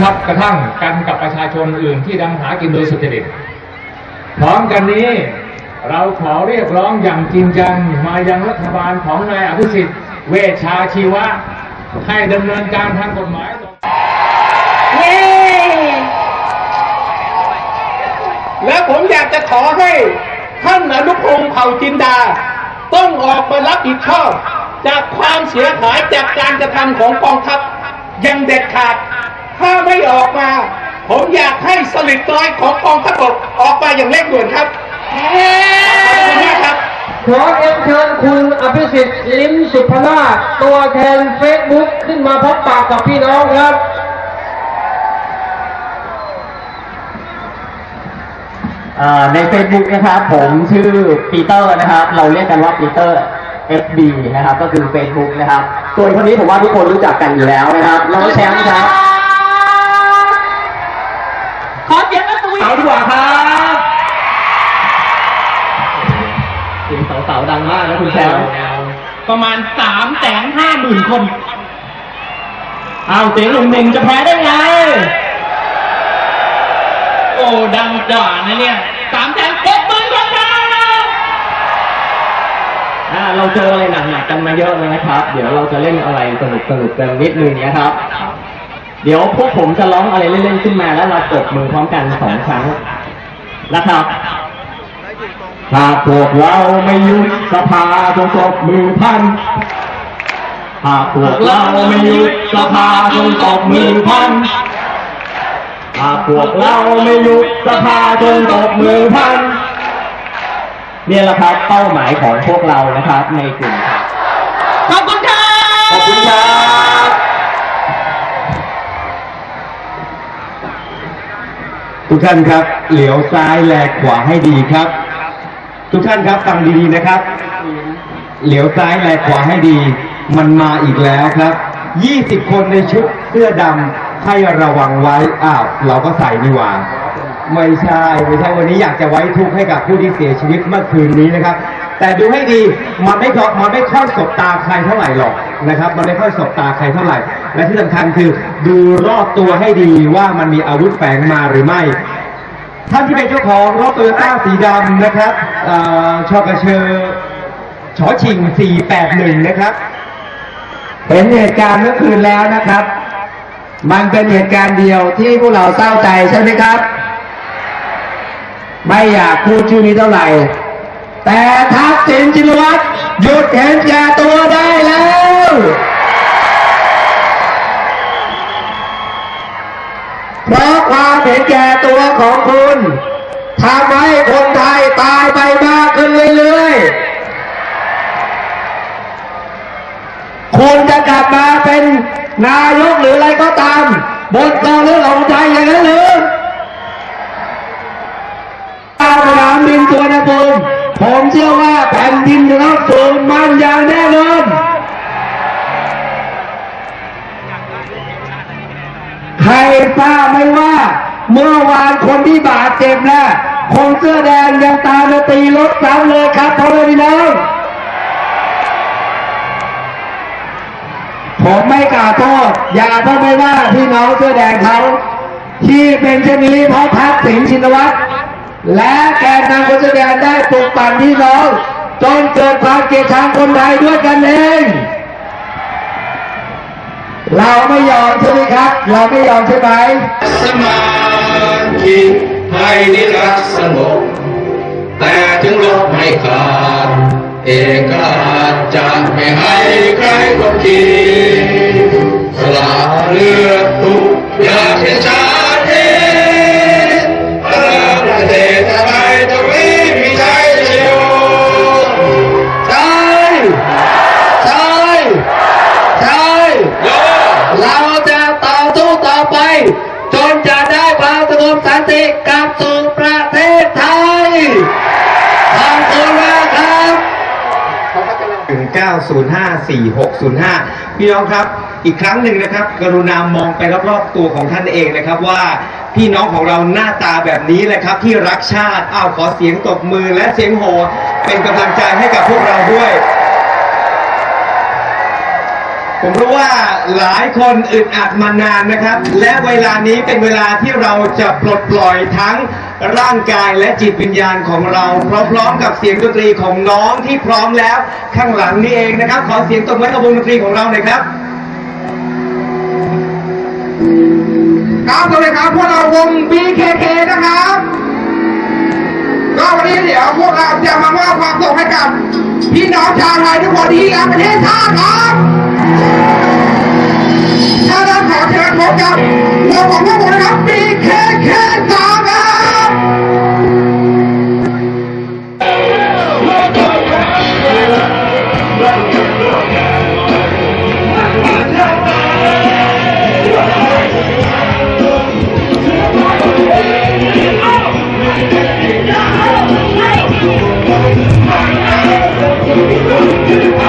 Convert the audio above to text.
ครับกระทั่งกันกับประชาชนอื่นที่ดำหากินโดยสุจริตพร้อมกันนี้เราขอเรียกร้องอย่างจริงจังมายังรัฐบาลของนายอภิสิทธิ์เวชชาชีวะ ให้ดำเนินการทางกฎหมายและผมอยากจะขอให้ท่านอนุพงศ์เผ่าจินดา ต้องออกมารับผิดชอบ จากความเสียหายจากการกระทำของกองทัพยังเด็ดขาด ถ้าไม่ออกมา ผมอยากให้สลิดน้อยของกองทัพบกออกมาอย่างเร่งด่วนครับเย้ขอบคุณมากครับ ขอเอ็นเชิญคุณอภิสิทธิ์ลิ้มสุภราชตัวแทนเฟซบุ๊กขึ้นมาพบปากกับพี่น้องครับ อ่าใน Facebook นะครับผมชื่อปีเตอร์นะครับ เราเรียกกันว่าปีเตอร์ FB นะครับ ก็คือ Facebook นะครับ ส่วนคนนี้ผมว่าทุกคนรู้จักกันอยู่แล้วนะครับน้องแชมป์ครับ ประมาณสามแสนห้าหมื่นคน เอาเสียงลงหนุ่มๆจะแพ้ได้ไง โอ้ดังกว่านะเนี่ยสามแสนหกหมื่นคนครับอ่าเราเจออะไรหนักๆกันมาเยอะเลยนะครับ เดี๋ยวเราจะเล่นอะไรสนุกๆกันนิดนึงนะครับ เดี๋ยวพวกผมจะร้องอะไรเล่นๆขึ้นมาแล้วเราตบมือพร้อมกันสองครั้งนะครับ ถ้าพวกเราไม่หยุดสภาจงตบมือพันหากพวกเราไม่หยุดสภาจงตบมือพันหากพวกเราไม่หยุดสภาจงตบมือพันเนี่ยแหละครับเป้าหมายของพวกเรานะครับ ในกลุ่มครับขอบคุณครับขอบคุณครับทุกท่านครับ เหลียวซ้ายแลขวาให้ดีครับ ทุกท่านครับฟังดีๆนะครับ เหลียวซ้ายแลขวาให้ดี มันมาอีกแล้วครับ 20 คนในชุดเสื้อดำให้ระวังไว้ อ้าว เราก็ใส่นี่หว่า ไม่ใช่ไม่ใช่วันนี้อยากจะไว้ทุกข์ให้กับผู้ที่เสียชีวิตเมื่อคืนนี้นะครับ แต่ดูให้ดีมันไม่ค่อยมันไม่ค่อยสบตาใครเท่าไหร่หรอกนะครับ มันไม่ค่อยสบตาใครเท่าไหร่ และที่สำคัญคือดูรอบตัวให้ดีว่ามันมีอาวุธแฝงมาหรือไม่ ท่านที่เป็นเจ้าของรถโตโยต้าสีดำนะครับ เอ่อชอกระเชอชอชิง 481 นะครับ เห็นเหตุการณ์เมื่อคืนแล้วนะครับ มันเป็นเหตุการณ์เดียวที่พวกเราเศร้าใจใช่ไหมครับ ไม่อยากพูดชื่อนี้เท่าไหร่ แต่ทักษิณชินวัตรหยุดเห็นแก่ตัวได้แล้วเพราะความเห็นแก่ตัวของคุณ ทำให้คนไทยตายไปมากขึ้นเรื่อยๆ คุณจะกลับมาเป็นนายกหรืออะไรก็ตาม บนกองเรือของใจอย่างนั้นหรือตามสนามบินตัวนภูมิผมเชื่อว่าแผ่นดินจะต้องสูงมันอย่างแน่นอนใครทราไหมว่า เมื่อวานคนที่บาดเจ็บนะคนเสื้อแดงยังตามมาตีรถซ้ำเลยครับพ่อแม่พี่น้องผมไม่กล่าวโทษอย่าเพิ่งไปว่าพี่น้องเสื้อแดงเขาที่เป็นเช่นนี้เพราะทักษิณชินวัตรและแกนนำคนเสื้อแดงได้ปลุกปั่นพี่น้องจนเกิดความเกลียดชังคนไทยด้วยกันเอง เราไม่ยอมใช่ไหมครับ เราไม่ยอมใช่ไหม สมาธิให้นิรักสงบแต่ถึงลบไม่ขาด เอกราชจะไม่ให้ ติกลับสู่ประเทศไทยขอบคุณมากครับถึง9054605พี่น้องครับ อีกครั้งหนึ่งนะครับ กรุณามองไปรอบๆตัวของท่านเองนะครับว่าพี่น้องของเราหน้าตาแบบนี้แหละครับ ที่รักชาติอ้าวขอเสียงตบมือและเสียงโห่เป็นกำลังใจให้กับพวกเราด้วย ผมรู้ว่าหลายคนอึดอัดมานานนะครับ และเวลานี้เป็นเวลาที่เราจะปลดปล่อยทั้งร่างกายและจิตวิญญาณของเราพร้อมๆกับเสียงดนตรีของน้องที่พร้อมแล้วข้างหลังนี่เองนะครับ ขอเสียงตบมือกับวงดนตรีของเราหน่อยครับครับสวัสดีครับพวกเราวง BKK นะครับ ก็วันนี้เดี๋ยวพวกเราจะมามอบความสุขให้กับ พี่น้องชาวไทยทุกคนที่รักประเทศชาติครับถ้าเราขอเชิญพบกับวงของพวกผมนะครับ BKK สามครับ ไท